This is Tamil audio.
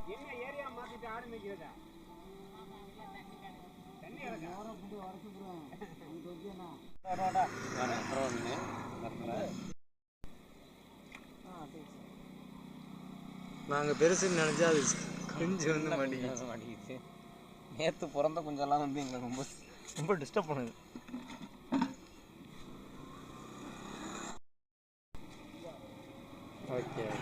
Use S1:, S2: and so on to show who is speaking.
S1: என்ன ஏரியா மாத்திட்டு ஆரம்பிக்கிறதா தண்ணி இறக்க நாங்கள் பெருசுன்னு நினச்சா அது கொஞ்சம் வந்து மாட்டேங்குது
S2: மாட்டேங்குது நேற்று பிறந்த கொஞ்சம்லாம் வந்து எங்களை ரொம்ப ரொம்ப டிஸ்டர்ப் பண்ணுது.
S1: Okay.